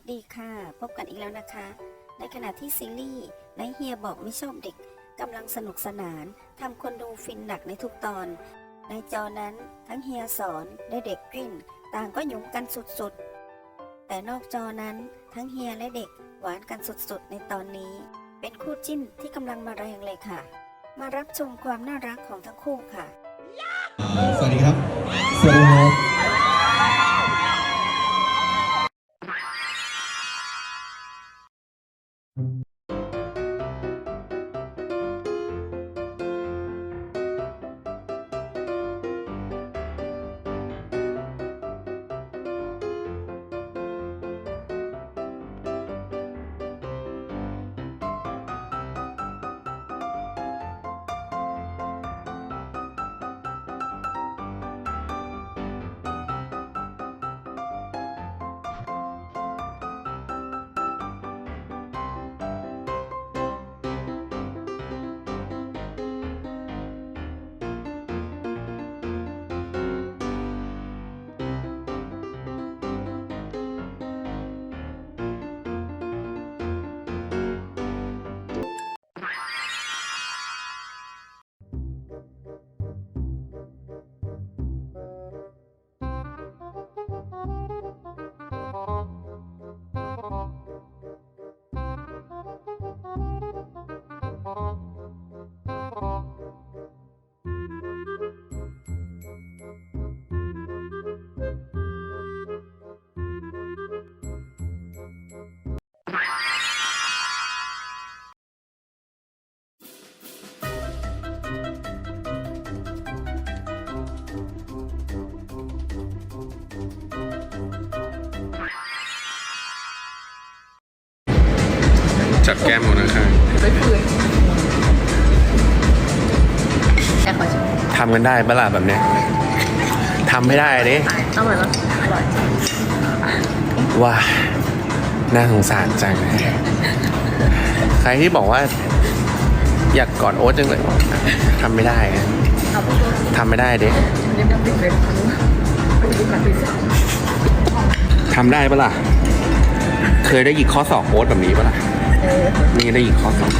สดีค่ะ พบกันอีกแล้วนะคะ ในขณะที่ซีรีส์ในเฮียบอกไม่ชอบเด็กกำลังสนุกสนานทำคนดูฟินหนักในทุกตอน ในจอนั้นทั้งเฮียสอนและเด็กกิ้นต่างก็หยุมกันสุดๆ แต่นอกจอนั้นทั้งเฮียและเด็กหวานกันสุดๆ ในตอนนี้ เป็นคู่จิ้นที่กำลังมาแรงเลยค่ะ มารับชมความน่ารักของทั้งคู่ค่ะ สวัสดีครับ สวัสดีครับ จับแก้มหมดนะครับไม่ฝืนแค่ขอชิมทำกันได้ปะล่ะแบบเนี้ยทำไม่ได้ดิอร่อยแล้วอร่อยว้าน่าสงสารจังเลยใครที่บอกว่า อยากกอดโอ๊ตจังเลยทำไม่ได้นะเอาไปช่วยทำไม่ได้ดิเรียบๆติดเลยไปดูกันดิสทำได้ปะล่ะ เคยได้หยิกข้อศอกโอ๊ตแบบนี้ปะล่ะเออ นี่ได้หยิกข้อสอง